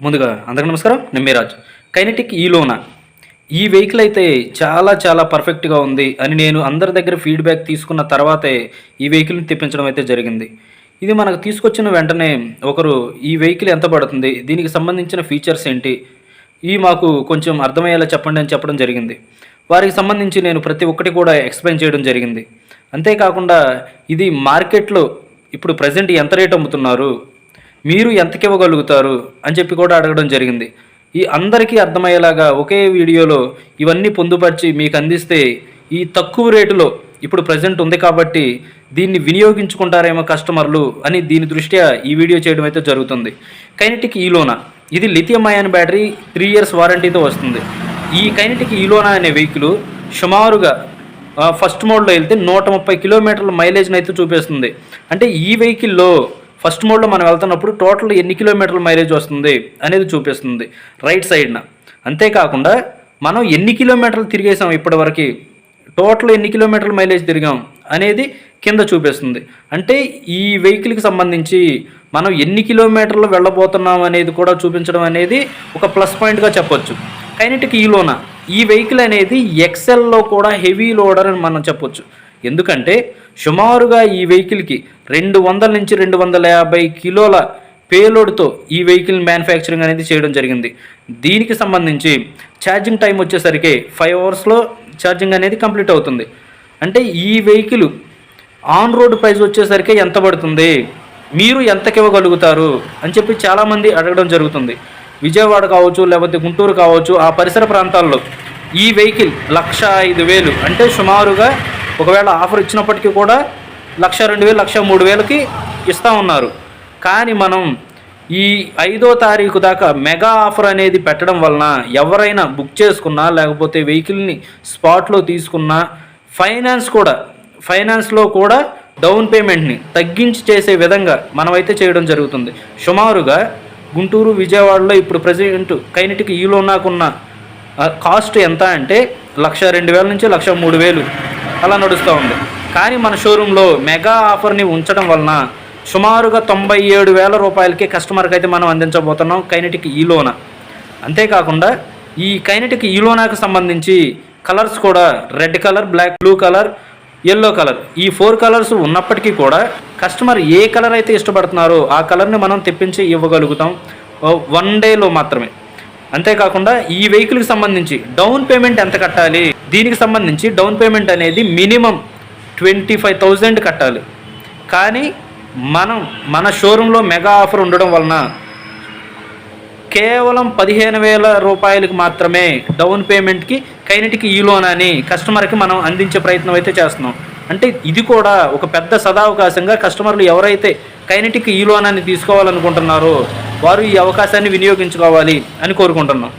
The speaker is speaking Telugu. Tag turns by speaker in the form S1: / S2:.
S1: ముందుగా అందరికీ నమస్కారం. నేను మీరాజ్ కైనటిక్ ఈలోన ఈ వెహికల్ అయితే చాలా చాలా పర్ఫెక్ట్గా ఉంది అని నేను అందరి దగ్గర ఫీడ్బ్యాక్ తీసుకున్న తర్వాతే ఈ వెహికల్ని తెప్పించడం అయితే జరిగింది. ఇది మనకు తీసుకొచ్చిన వెంటనే ఒకరు ఈ వెహికల్ ఎంత పడుతుంది? దీనికి సంబంధించిన ఫీచర్స్ ఏంటి? ఇవి మాకు కొంచెం అర్థమయ్యేలా చెప్పండి అని చెప్పడం జరిగింది. వారికి సంబంధించి నేను ప్రతి ఒక్కటి కూడా ఎక్స్ప్లెయిన్ చేయడం జరిగింది. అంతేకాకుండా ఇది మార్కెట్లో ఇప్పుడు ప్రజెంట్ ఎంత రేట్ అమ్ముతున్నారు? మీరు ఎంతకి ఇవ్వగలుగుతారు అని చెప్పి కూడా అడగడం జరిగింది. ఈ అందరికీ అర్థమయ్యేలాగా ఒకే వీడియోలో ఇవన్నీ పొందుపరిచి మీకు అందిస్తే ఈ తక్కువ రేటులో ఇప్పుడు ప్రజెంట్ ఉంది కాబట్టి దీన్ని వినియోగించుకుంటారేమో కస్టమర్లు అని దీని దృష్ట్యా ఈ వీడియో చేయడం అయితే జరుగుతుంది. కైనటిక్ ఈలోనా ఇది lithium ion battery three years వారంటీతో వస్తుంది. ఈ కైనటిక్ ఈలోనా అనే వెహికల్ సుమారుగా ఫస్ట్ మోడ్లో వెళ్తే నూట ముప్పై కిలోమీటర్ల మైలేజ్ని అయితే చూపిస్తుంది. అంటే ఈ వెహికల్లో ఫస్ట్ మోడ్లో మనం వెళ్తున్నప్పుడు టోటల్ ఎన్ని కిలోమీటర్ల మైలేజ్ వస్తుంది అనేది చూపిస్తుంది రైట్ సైడ్న. అంతేకాకుండా మనం ఎన్ని కిలోమీటర్లు తిరిగేసాం ఇప్పటివరకు టోటల్ ఎన్ని కిలోమీటర్ల మైలేజ్ తిరిగాం అనేది కింద చూపిస్తుంది. అంటే ఈ వెహికల్కి సంబంధించి మనం ఎన్ని కిలోమీటర్లు వెళ్ళబోతున్నాం అనేది కూడా చూపించడం అనేది ఒక ప్లస్ పాయింట్గా చెప్పొచ్చు. కైనటికి ఈలోన ఈ వెహికల్ అనేది ఎక్సెల్లో కూడా హెవీ లోడర్ అని మనం చెప్పొచ్చు. ఎందుకంటే సుమారుగా ఈ వెహికల్కి రెండు వందల నుంచి రెండు వందల యాభై కిలోల పేలోడ్తో ఈ వెహికల్ మ్యానుఫ్యాక్చరింగ్ అనేది చేయడం జరిగింది. దీనికి సంబంధించి ఛార్జింగ్ టైం వచ్చేసరికి ఫైవ్ అవర్స్లో ఛార్జింగ్ అనేది కంప్లీట్ అవుతుంది. అంటే ఈ వెహికల్ ఆన్ రోడ్ ప్రైస్ వచ్చేసరికి ఎంత పడుతుంది? మీరు ఎంతకి ఇవ్వగలుగుతారు? అని చెప్పి చాలామంది అడగడం జరుగుతుంది. విజయవాడ కావచ్చు లేకపోతే గుంటూరు కావచ్చు ఆ పరిసర ప్రాంతాల్లో ఈ వెహికల్ లక్ష ఐదు వేలు అంటే సుమారుగా ఒకవేళ ఆఫర్ ఇచ్చినప్పటికీ కూడా లక్ష రెండు వేలు లక్ష మూడు వేలకి ఇస్తూ ఉన్నారు. కానీ మనం ఈ ఐదో తారీఖు దాకా మెగా ఆఫర్ అనేది పెట్టడం వలన ఎవరైనా బుక్ చేసుకున్నా లేకపోతే వెహికల్ని స్పాట్లో తీసుకున్నా ఫైనాన్స్ కూడా ఫైనాన్స్లో కూడా డౌన్ పేమెంట్ని తగ్గించి చేసే విధంగా మనమైతే చేయడం జరుగుతుంది. సుమారుగా గుంటూరు విజయవాడలో ఇప్పుడు ప్రజెంట్ కైనటికి ఈలో నాకున్న కాస్ట్ ఎంత అంటే లక్ష రెండు వేల నుంచి లక్ష మూడు వేలు. అలా నడుస్తూ ఉంది. కానీ మన షోరూంలో మెగా ఆఫర్ని ఉంచడం వలన సుమారుగా తొంభై ఏడు వేల రూపాయలకి కస్టమర్కి అయితే మనం అందించబోతున్నాం కైనటిక్ ఈలోన అంతేకాకుండా ఈ కైనటిక్ ఈలోనాకు సంబంధించి కలర్స్ కూడా red colour black blue colour yellow colour ఈ ఫోర్ కలర్స్ ఉన్నప్పటికీ కూడా కస్టమర్ ఏ కలర్ అయితే ఇష్టపడుతున్నారో ఆ కలర్ని మనం తెప్పించి ఇవ్వగలుగుతాం. వన్ డేలో మాత్రమే. అంతేకాకుండా ఈ వెహికల్కి సంబంధించి డౌన్ పేమెంట్ ఎంత కట్టాలి? దీనికి సంబంధించి డౌన్ పేమెంట్ అనేది మినిమం ట్వంటీ ఫైవ్ థౌజండ్ కట్టాలి. కానీ మనం మన షోరూంలో మెగా ఆఫర్ ఉండడం వలన కేవలం పదిహేను వేల రూపాయలకు మాత్రమే డౌన్ పేమెంట్కి కైనటికి ఈ లోన్ అని కస్టమర్కి మనం అందించే ప్రయత్నం అయితే చేస్తున్నాం. అంటే ఇది కూడా ఒక పెద్ద సదావకాశంగా కస్టమర్లు ఎవరైతే కైనటిక్ ఈ లోనాన్ని తీసుకోవాలనుకుంటున్నారో వారు ఈ అవకాశాన్ని వినియోగించుకోవాలి అని కోరుకుంటున్నాం.